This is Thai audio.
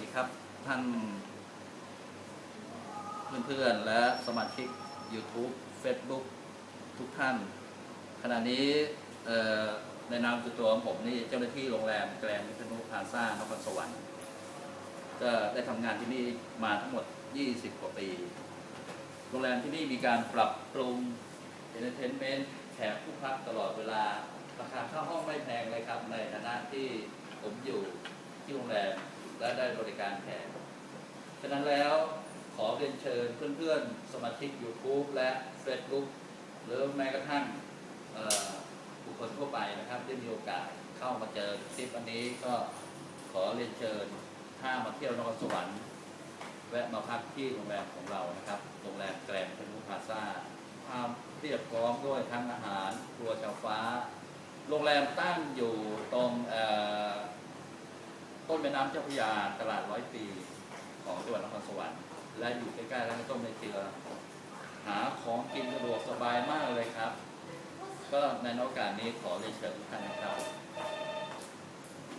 ดีครับท่านเพื่อนๆและสมาชิก YouTube Facebook ทุกท่าน ขณะนี้ในนามตัวของผมนี่เจ้าหน้าที่โรงแรมแกรนด์วิษณุพลาซ่านครสวรรค์ก็ได้ทำงานที่นี่มาทั้งหมด 20 กว่าปี โรงแรมที่นี่มีการปรับปรุงเอนเตอร์เทนเมนต์แขกผู้พักตลอดเวลา ราคาค่าห้องไม่แพงเลยครับ ในฐานะที่ผมอยู่ และได้บริการแขกฉะนั้นแล้วขอเรียนเชิญเพื่อนๆ สมาชิก YouTube และ Facebook หรือแม้กระทั่งบุคคลทั่วไปนะครับได้มีโอกาสเข้ามาเจอคลิปอันนี้ก็ขอเรียนเชิญถ้ามาเที่ยวนครสวรรค์ แวะมาพักที่โรงแรมของเรานะครับ โรงแรมแกรนด์พนุพาซาความเรียบพร้อมด้วยทั้งอาหารครัวชาวฟ้า โรงแรมตั้งอยู่ตรง แม่น้ำเจ้าพระยาตลาดร้อยปีของจังหวัดนครสวรรค์และอยู่ใกล้ๆร้านข้าวต้มในเตือหาของกินสะดวกสบายมากเลยครับ ก็ในโอกาสนี้ขอเรียนเชิญทุกท่านนะครับ